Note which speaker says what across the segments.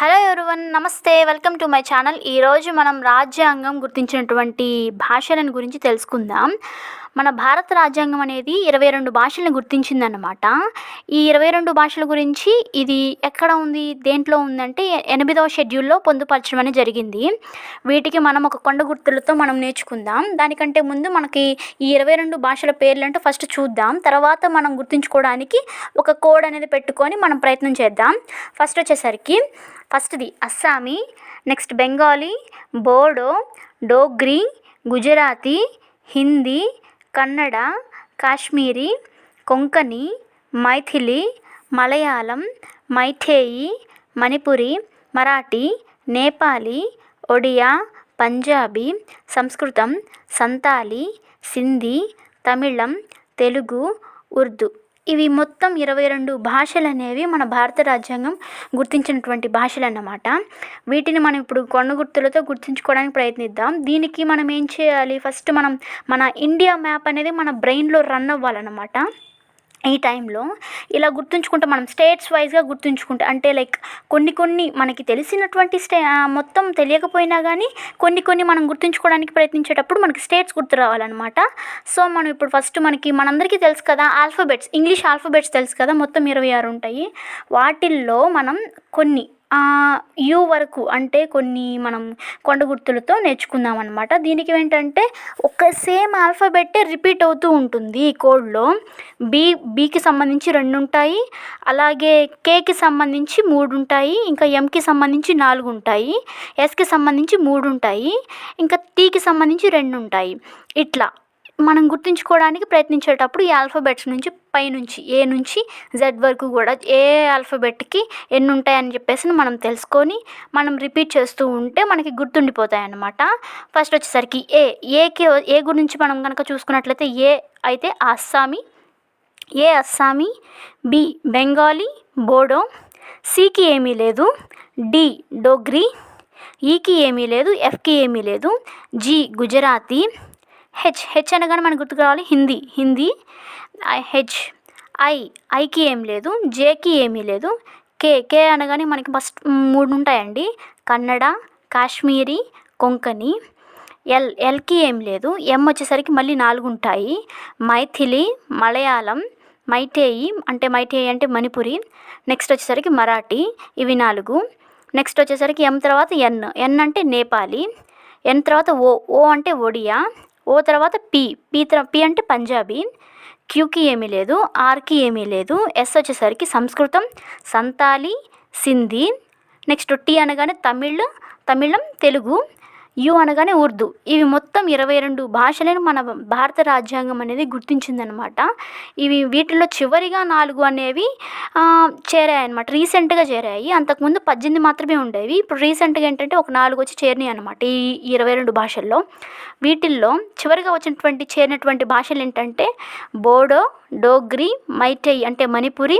Speaker 1: Hello everyone namaste welcome to my channel ఈరోజు మనం రాజ్యాంగం గుర్తించినటువంటి భాషలను గురించి తెలుసుకుందాం. మన భారత రాజ్యాంగం అనేది ఇరవై రెండు భాషలను గుర్తించిందన్నమాట. ఈ ఇరవై రెండు భాషల గురించి ఇది ఎక్కడ ఉంది దేంట్లో ఉందంటే ఎనిమిదవ షెడ్యూల్లో పొందుపరచడం అనేది జరిగింది. వీటికి మనం ఒక కొండ గుర్తులతో మనం నేర్చుకుందాం. దానికంటే ముందు మనకి ఈ ఇరవై రెండు భాషల పేర్లు అంటే ఫస్ట్ చూద్దాం. తర్వాత మనం గుర్తుంచుకోవడానికి ఒక కోడ్ అనేది పెట్టుకొని మనం ప్రయత్నం చేద్దాం. ఫస్ట్ వచ్చేసరికి ఫస్ట్ది అస్సామీ నెక్స్ట్ బెంగాలీ బోడో డోగ్రీ గుజరాతీ హిందీ కన్నడ కాశ్మీరీ కొంకణి మైథిలి మలయాళం మైథేయి మణిపురి మరాఠీ నేపాలీ ఒడియా పంజాబీ సంస్కృతం సంతాలి సింధీ తమిళం తెలుగు ఉర్దూ. ఇవి మొత్తం ఇరవై రెండు భాషలు అనేవి మన భారత రాజ్యాంగం గుర్తించినటువంటి భాషలు అన్నమాట వీటిని మనం ఇప్పుడు కొండ గుర్తులతో గుర్తుంచుకోవడానికి ప్రయత్నిద్దాం. దీనికి మనం ఏం చేయాలి? ఫస్ట్ మనం మన ఇండియా మ్యాప్ అనేది మన బ్రెయిన్లో రన్ అవ్వాలన్నమాట. ఈ టైంలో ఇలా గుర్తుంచుకుంటే మనం స్టేట్స్ వైజ్గా గుర్తుంచుకుంటే అంటే లైక్ కొన్ని కొన్ని మనకి తెలిసినటువంటి స్టే మొత్తం తెలియకపోయినా కానీ కొన్ని కొన్ని మనం గుర్తుంచుకోవడానికి ప్రయత్నించేటప్పుడు మనకి స్టేట్స్ గుర్తు రావాలన్నమాట. సో మనం ఇప్పుడు ఫస్ట్ మనకి మనందరికీ తెలుసు కదా ఆల్ఫాబెట్స్ ఇంగ్లీష్ ఆల్ఫాబెట్స్ తెలుసు కదా మొత్తం ఇరవై ఆరు ఉంటాయి. వాటిల్లో మనం కొన్ని యూ వరకు అంటే కొన్ని మనం కొండ గుర్తులతో నేర్చుకుందాం అనమాట దీనికి ఏంటంటే ఒక సేమ్ ఆల్ఫాబెట్టే రిపీట్ అవుతూ ఉంటుంది ఈ కోడ్లో. బీ బీకి సంబంధించి రెండు ఉంటాయి అలాగే కేకి సంబంధించి మూడు ఉంటాయి ఇంకా ఎంకి సంబంధించి నాలుగు ఉంటాయి ఎస్కి సంబంధించి మూడు ఉంటాయి ఇంకా టీకి సంబంధించి రెండు ఉంటాయి ఇట్లా మనం గుర్తుంచుకోవడానికి ప్రయత్నించేటప్పుడు ఈ ఆల్ఫాబెట్స్ నుంచి పై నుంచి ఏ నుంచి జెడ్ వరకు కూడా ఏ ఆల్ఫబెట్కి ఎన్ని ఉంటాయని చెప్పేసి మనం తెలుసుకొని మనం రిపీట్ చేస్తూ ఉంటే మనకి గుర్తుండిపోతాయి అన్నమాట ఫస్ట్ వచ్చేసరికి ఏ ఏకి ఏ గురించి మనం కనుక చూసుకున్నట్లయితే ఏ అయితే అస్సామీ ఏ అస్సామీ బి బెంగాలీ బోడో సికి ఏమీ లేదు డి డోగ్రీ ఈకి ఏమీ లేదు ఎఫ్కి ఏమీ లేదు జి గుజరాతీ హెచ్ హెచ్ అనగానే మనకు గుర్తుకు రావాలి హిందీ. హిందీ హెచ్ ఐ ఐకి ఏం లేదు జేకి ఏమీ లేదు. కే కే అనగానే మనకి ఫస్ట్ మూడు ఉంటాయండి. కన్నడ కాశ్మీరీ కొంకణి. ఎల్ ఎల్కి ఏం లేదు. ఎం వచ్చేసరికి మళ్ళీ నాలుగు ఉంటాయి. మైథిలి మలయాళం మైటేయి అంటే మైటేయి అంటే మణిపురి. నెక్స్ట్ వచ్చేసరికి మరాఠీ ఇవి నాలుగు. నెక్స్ట్ వచ్చేసరికి ఎం తర్వాత ఎన్. ఎన్ అంటే నేపాలి. ఎన్ తర్వాత ఓ ఓ అంటే ఒడియా. ఓ తర్వాత పి. పి పి అంటే పంజాబీ. క్యూకి ఏమీ లేదు ఆర్కి ఏమీ లేదు. ఎస్ వచ్చేసరికి సంస్కృతం సంతాలి సింధీ నెక్స్ట్ టీ అనగానే తమిళ్ తమిళం తెలుగు. యు అనగానే ఉర్దూ. ఇవి మొత్తం ఇరవై రెండు భాషలను మన భారత రాజ్యాంగం అనేది గుర్తించిందనమాట. ఇవి వీటిలో చివరిగా నాలుగు అనేవి చేరాయి అనమాట రీసెంట్గా చేరాయి. అంతకుముందు పద్దెనిమిది మాత్రమే ఉండేవి. ఇప్పుడు రీసెంట్గా ఏంటంటే ఒక నాలుగు వచ్చి చేరినాయి అనమాట ఈ ఇరవై రెండు భాషల్లో. వీటిల్లో చివరిగా వచ్చినటువంటి చేరినటువంటి భాషలు ఏంటంటే బోడో డోగ్రీ మైటై అంటే మణిపురి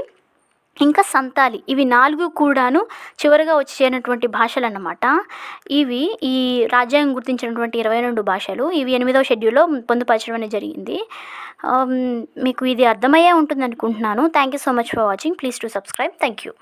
Speaker 1: ఇంకా సంతాలి ఇవి నాలుగు కూడాను చివరిగా వచ్చి భాషలు అన్నమాట ఇవి ఈ రాజ్యాంగం గుర్తించినటువంటి ఇరవై రెండు భాషలు. ఇవి ఎనిమిదవ షెడ్యూల్లో పొందుపరచడం అనేది జరిగింది. మీకు ఇది అర్థమయ్యే ఉంటుంది అనుకుంటున్నాను thank you so much for watching please to subscribe thank you